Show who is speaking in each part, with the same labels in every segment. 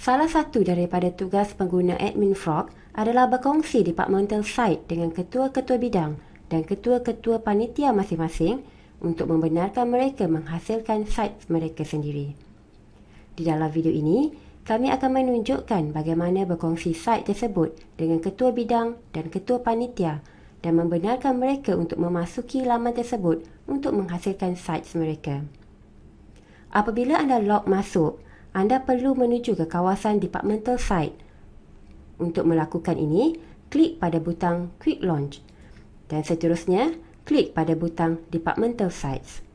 Speaker 1: Salah satu daripada tugas pengguna admin Frog adalah berkongsi departmental site dengan ketua-ketua bidang dan ketua-ketua panitia masing-masing untuk membenarkan mereka menghasilkan site mereka sendiri. Di dalam video ini, kami akan menunjukkan bagaimana berkongsi site tersebut dengan ketua bidang dan ketua panitia dan membenarkan mereka untuk memasuki laman tersebut untuk menghasilkan site mereka. Apabila anda log masuk, anda perlu menuju ke kawasan departmental site. Untuk melakukan ini, klik pada butang Quick Launch dan seterusnya klik pada butang Departmental Sites.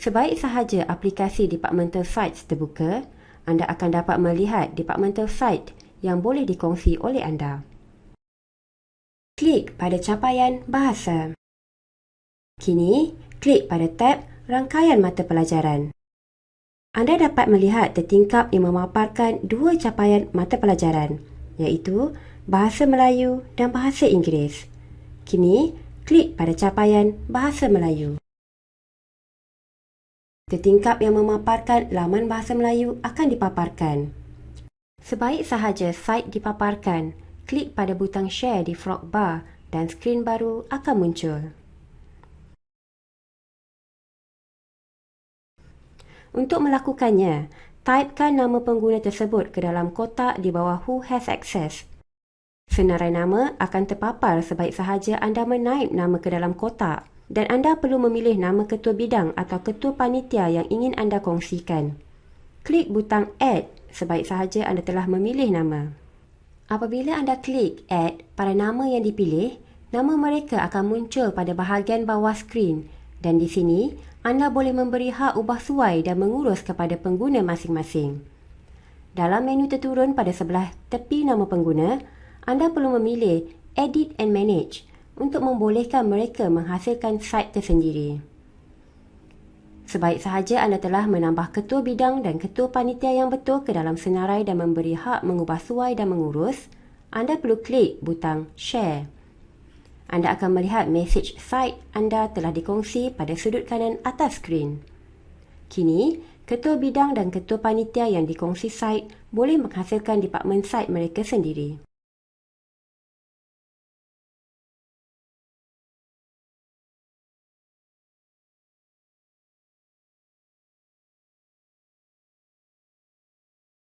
Speaker 1: Sebaik sahaja aplikasi Departmental Sites terbuka, anda akan dapat melihat Departmental Site yang boleh dikongsi oleh anda. Klik pada capaian bahasa. Kini, klik pada tab Rangkaian Mata Pelajaran. Anda dapat melihat tertingkap yang memaparkan dua capaian mata pelajaran, iaitu Bahasa Melayu dan Bahasa Inggeris. Kini, klik pada capaian Bahasa Melayu. Tertingkap yang memaparkan laman Bahasa Melayu akan dipaparkan. Sebaik sahaja site dipaparkan, klik pada butang share di frog bar dan skrin baru akan muncul. Untuk melakukannya, typekan nama pengguna tersebut ke dalam kotak di bawah Who Has Access Senarai nama akan terpapar sebaik sahaja anda menaip nama ke dalam kotak dan anda perlu memilih nama ketua bidang atau ketua panitia yang ingin anda kongsikan. Klik butang Add sebaik sahaja anda telah memilih nama. Apabila anda klik Add pada nama yang dipilih, nama mereka akan muncul pada bahagian bawah skrin dan di sini anda boleh memberi hak ubah suai dan mengurus kepada pengguna masing-masing. Dalam menu terturun pada sebelah tepi nama pengguna, anda perlu memilih Edit and Manage untuk membolehkan mereka menghasilkan site tersendiri. Sebaik sahaja anda telah menambah ketua bidang dan ketua panitia yang betul ke dalam senarai dan memberi hak mengubah suai dan mengurus, anda perlu klik butang Share. Anda akan melihat mesej site anda telah dikongsi pada sudut kanan atas skrin. Kini, ketua bidang dan ketua panitia yang dikongsi site boleh menghasilkan department site mereka sendiri.